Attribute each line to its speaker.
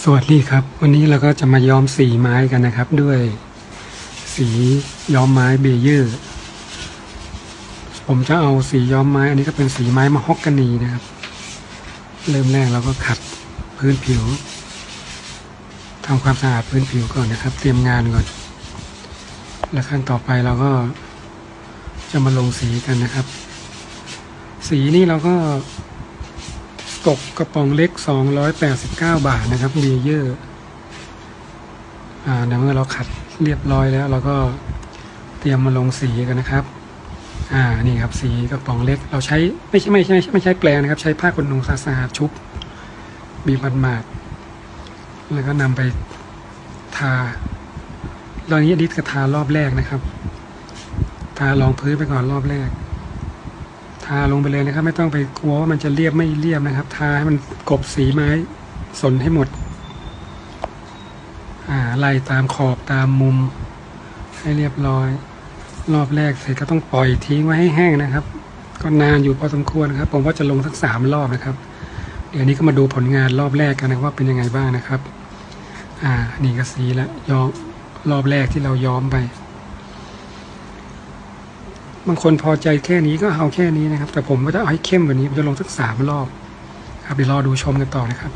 Speaker 1: สวัสดีครับ วันนี้เราก็จะมาย้อมสีไม้กันนะครับ ด้วยสีย้อมไม้เบเยอร์ ผมจะเอาสีย้อมไม้ อันนี้ก็เป็นสีไม้มะฮอกกานีนะครับ เริ่มแรกเราก็ขัดพื้นผิวทำความสะอาดพื้นผิวก่อนนะครับ เตรียมงานก่อน แล้วขั้นต่อไปเราก็จะมาลงสีกันนะครับ สีนี่เราก็ ตกกระป๋องเล็ก 289 บาทนะครับเบเยอร์อ่าในเมื่อเราขัดเรียบร้อยแล้ว เราก็เตรียมมาลงสีกันนะครับ อ่า นี่ครับสีกระป๋องเล็ก เราใช้ไม่ใช่ไม่ใช่ไม่ใช่แปลงนะครับ ใช้ผ้าขนหนูสะอาดชุบบีบมันหมาดๆแล้วก็นำไปทาตอนนี้อดิสก็ทารอบแรกนะครับ ทารองพื้นไปก่อนรอบแรก ทาลงไปเลยนะครับ ไม่ต้องไปกลัวว่ามันจะเรียบไม่เรียบนะครับ ทาให้มันกบสีไม้สนให้หมดอ่าไล่ตามขอบตามมุม ให้เรียบร้อย รอบแรกเสร็จก็ต้องปล่อยทิ้งไว้ให้แห้งนะครับ ก็นานอยู่พอสมควรครับ ผมว่าจะลงสักสามรอบนะครับ เดี๋ยวนี้ก็มาดูผลงานรอบแรกกันนะว่าเป็นยังไงบ้างนะครับ อ่านี่ก็สีแล้วย้อมรอบแรกที่เราย้อมไป บางคนพอใจแค่นี้ก็เอาแค่นี้นะครับ แต่ผมก็จะเอาให้เข้มกว่านี้ผมจะลงสักสามรอบ ครับเดี๋ยวรอดูชมกันต่อนะครับ